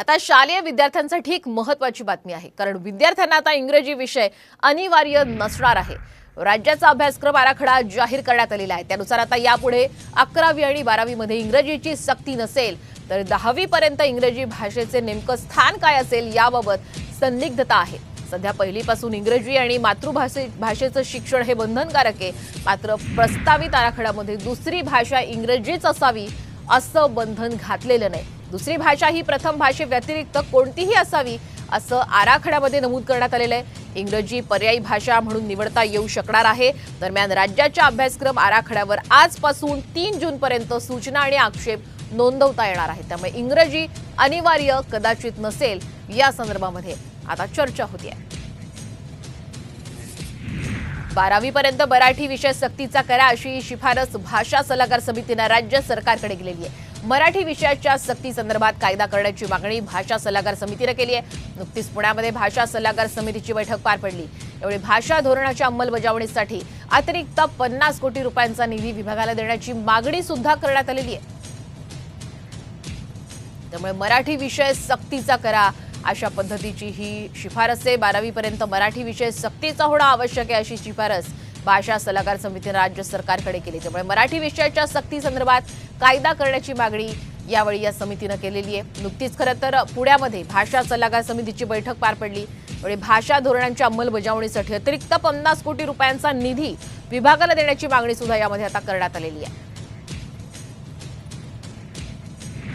आता शालेय विद्यार्थ्यांसाठी एक महत्वाची बातमी आहे. कारण विद्यार्थ्यांना आता इंग्रजी विषय अनिवार्य नसणार आहे. राज्याचा अभ्यासक्रम आराखडा जाहीर करण्यात आलेला आहे. त्यानुसार आता यापुढे अकरावी आणि बारावीमध्ये इंग्रजीची सक्ती नसेल तर दहावीपर्यंत इंग्रजी भाषेचे नेमकं स्थान काय असेल याबाबत संदिग्धता आहे. सध्या पहिलीपासून इंग्रजी आणि मातृभाषे भाषेचं शिक्षण हे बंधनकारक आहे. मात्र प्रस्तावित आराखड्यामध्ये दुसरी भाषा इंग्रजीच असावी असं बंधन घातलेलं नाही. दुसरी भाषा ही प्रथम भाषेव्यतिरिक्त कोणतीही असावी असं आराखड्यामध्ये नमूद करण्यात आलेलं आहे. इंग्रजी पर्यायी भाषा म्हणून निवडता येऊ शकणार आहे. दरम्यान राज्याच्या अभ्यासक्रम आराखड्यावर आजपासून तीन जूनपर्यंत सूचना आणि आक्षेप नोंदवता येणार आहे त्यामुळे इंग्रजी अनिवार्य कदाचित नसेल या संदर्भामध्ये आता चर्चा होती आहे बारावीपर्यंत मराठी विषय सक्तीचा करा अशी शिफारस भाषा सल्लागार समितीनं राज्य सरकारकडे केलेली आहे. मराठी विषयाच्या सक्ती संदर्भात कायदा करण्याची मागणी भाषा सल्लागार समितीनं केली आहे. नुकतीच पुण्यामध्ये भाषा सल्लागार समितीची बैठक पार पडली. यावेळी भाषा धोरणाच्या अंमलबजावणीसाठी अतिरिक्त पन्नास कोटी रुपयांचा निधी विभागाला देण्याची मागणी सुद्धा करण्यात आलेली आहे. त्यामुळे मराठी विषय सक्तीचा करा अशा पद्धतीची ही शिफारस आहे. बारावीपर्यंत मराठी विषय सक्तीचा होणं आवश्यक आहे अशी शिफारस भाषा सल्लागार समितीने राज्य सरकारकडे केली. त्यामुळे मराठी विषयाच्या सक्ती संदर्भात कायदा करण्याची मागणी यावेळी या समितीनं केलेली आहे. नुकतीच खरं तर पुण्यामध्ये भाषा सल्लागार समितीची बैठक पार पडली. म्हणजे भाषा धोरणांच्या अंमलबजावणीसाठी अतिरिक्त पन्नास कोटी रुपयांचा निधी विभागाला देण्याची मागणी सुद्धा यामध्ये आता करण्यात आलेली आहे.